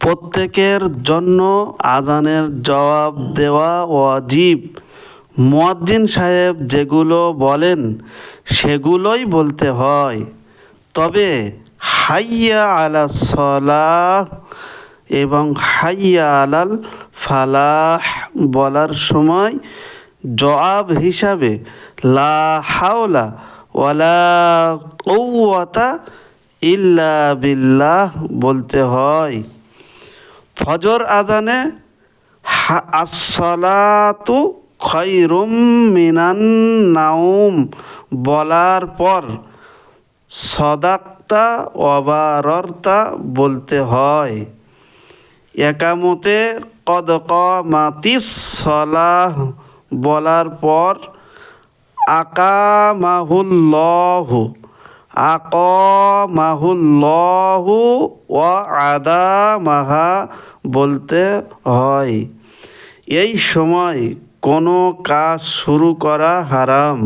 প্রত্যেকের জন্য আজানের জবাব দেওয়া ওয়াজিব। মুয়াজ্জিন সাহেব যেগুলো বলেন, সেগুলোই বলতে হয়। তবে, হাইয়া আলা সলাহ এবং হাইয়া আলাল ফালাহ বলার সময় জবাব হিসাবে লা হাওলা ওয়ালা কৌয়াতা ইল্লা বিল্লাহ বলতে হয়। ফজর আজানে আসসালাতু খৈরুম মিনান নাউম বলার পর সদাক্তা অবারতা বলতে হয়, একামতে কদ মাতিস সলাহ, বলার পর আকামাহুল্লহু আকমাহুল্লহু ও আদামাহা বলতে হয়। এই সময় কোনো কাজ শুরু করা হারাম।